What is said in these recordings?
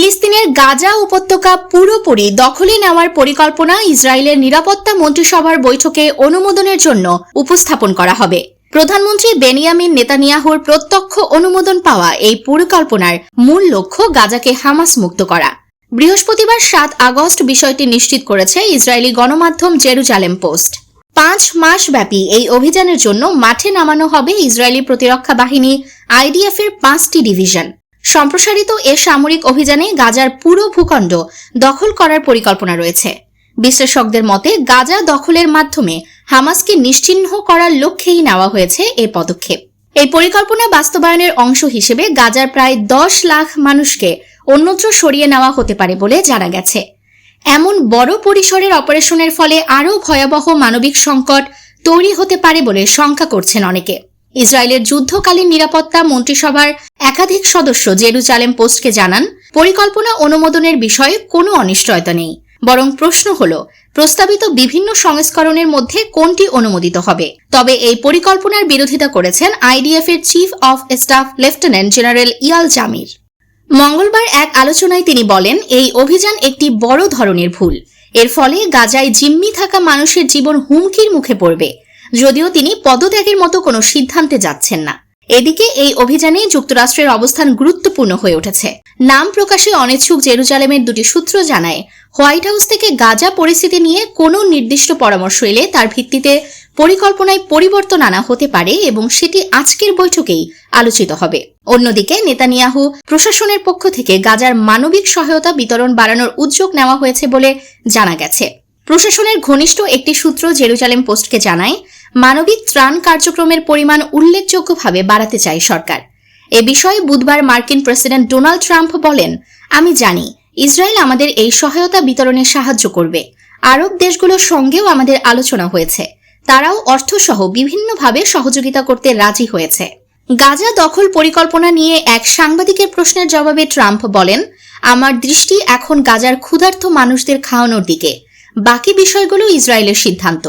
ফিলিস্তিনের গাজা উপত্যকা পুরোপুরি দখলে নেওয়ার পরিকল্পনা ইসরায়েলের নিরাপত্তা মন্ত্রিসভার বৈঠকে অনুমোদনের জন্য উপস্থাপন করা হবে। প্রধানমন্ত্রী বেনিয়ামিন নেতানিয়াহুর প্রত্যক্ষ অনুমোদন পাওয়া এই পরিকল্পনার মূল লক্ষ্য গাজাকে হামাস মুক্ত করা। বৃহস্পতিবার সাত আগস্ট বিষয়টি নিশ্চিত করেছে ইসরায়েলি গণমাধ্যম জেরুজালেম পোস্ট। পাঁচ মাস ব্যাপী এই অভিযানের জন্য মাঠে নামানো হবে ইসরায়েলি প্রতিরক্ষা বাহিনী আইডিএফ এর পাঁচটি ডিভিশন। সম্প্রসারিত এ সামরিক অভিযানে গাজার পুরো ভূখণ্ড দখল করার পরিকল্পনা রয়েছে। বিশ্লেষকদের মতে, গাজা দখলের মাধ্যমে হামাসকে নিশ্চিহ্ন করার লক্ষ্যেই নেওয়া হয়েছে এ পদক্ষেপ। এই পরিকল্পনা বাস্তবায়নের অংশ হিসেবে গাজার প্রায় দশ লাখ মানুষকে অন্যত্র সরিয়ে নেওয়া হতে পারে বলে জানা গেছে। এমন বড় পরিসরের অপারেশনের ফলে আরও ভয়াবহ মানবিক সংকট তৈরি হতে পারে বলে শঙ্কা করছেন অনেকে। ইসরায়েলের যুদ্ধকালীন নিরাপত্তা মন্ত্রিসভার একাধিক সদস্য জেরুজালেম পোস্টকে জানান, পরিকল্পনা অনুমোদনের বিষয়ে কোনো অনিশ্চয়তা নেই। বরং প্রশ্ন হল, প্রস্তাবিত বিভিন্ন সংস্করণের মধ্যে কোনটি অনুমোদিত হবে? তবে এই পরিকল্পনার বিরোধিতা করেছেন আইডিএফ এর chief of staff lieutenant general Eyal Zamir. মঙ্গলবার এক আলোচনায় তিনি বলেন, এই অভিযান একটি বড় ধরনের ভুল। এর ফলে গাজায় জিম্মি থাকা মানুষের জীবন হুমকির মুখে পড়বে। যদিও তিনি পদত্যাগের মতো কোনো সিদ্ধান্তে যাচ্ছেন না। এদিকে এই অভিযানে যুক্তরাষ্ট্রের অবস্থান গুরুত্বপূর্ণ হয়ে উঠেছে। নাম প্রকাশে অনিচ্ছুক জেরুজালেমের দুটি সূত্র জানায়, হোয়াইট হাউস থেকে গাজা পরিস্থিতি নিয়ে কোনো নির্দিষ্ট পরামর্শ এলে তার ভিত্তিতে পরিকল্পনায় পরিবর্তন আনা হতে পারে এবং সেটি আজকের বৈঠকেই আলোচিত হবে। অন্যদিকে নেতানিয়াহু প্রশাসনের পক্ষ থেকে গাজার মানবিক সহায়তা বিতরণ বাড়ানোর উদ্যোগ নেওয়া হয়েছে বলে জানা গেছে। প্রশাসনের ঘনিষ্ঠ একটি সূত্র জেরুজালেম পোস্টকে জানায় মানবিক ত্রাণ কার্যক্রমের পরিমাণ উল্লেখযোগ্যভাবে বাড়াতে চায় সরকার। এ বিষয়ে বুধবার মার্কিন প্রেসিডেন্ট ডোনাল্ড ট্রাম্প বলেন, আমি জানি, ইসরায়েল আমাদের এই সহায়তা বিতরণে সাহায্য করবে। আরব দেশগুলোর সঙ্গেও আমাদের আলোচনা হয়েছে। তারাও অর্থসহ বিভিন্নভাবে সহযোগিতা করতে রাজি হয়েছে। গাজা দখল পরিকল্পনা নিয়ে এক সাংবাদিকের প্রশ্নের জবাবে ট্রাম্প বলেন, আমার দৃষ্টি এখন গাজার ক্ষুধার্ত মানুষদের খাওয়ানোর দিকে। বাকি বিষয়গুলো ইসরায়েলের সিদ্ধান্ত।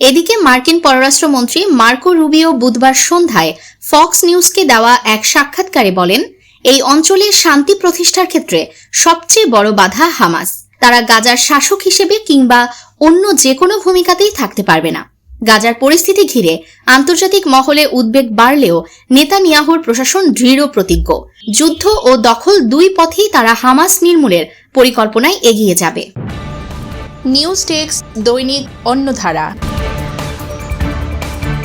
এদিকে মার্কিন পররাষ্ট্রমন্ত্রী মার্কো রুবিও বুধবার সন্ধ্যায় ফক্স নিউজকে দেওয়া এক সাক্ষাৎকারে বলেন, এই অঞ্চলে শান্তি প্রতিষ্ঠার ক্ষেত্রে সবচেয়ে বড় বাধা হামাস। তারা গাজার শাসক হিসেবে কিংবা অন্য যে কোনো ভূমিকাতেই থাকতে পারবে না। গাজার পরিস্থিতি ঘিরে আন্তর্জাতিক মহলে উদ্বেগ বাড়লেও নেতানিয়াহুর প্রশাসন দৃঢ় প্রতিজ্ঞ। যুদ্ধ ও দখল দুই পথেই তারা হামাস নির্মূলের পরিকল্পনায় এগিয়ে যাবে। নিউজ টেক্স দৈনিক অন্যধারা।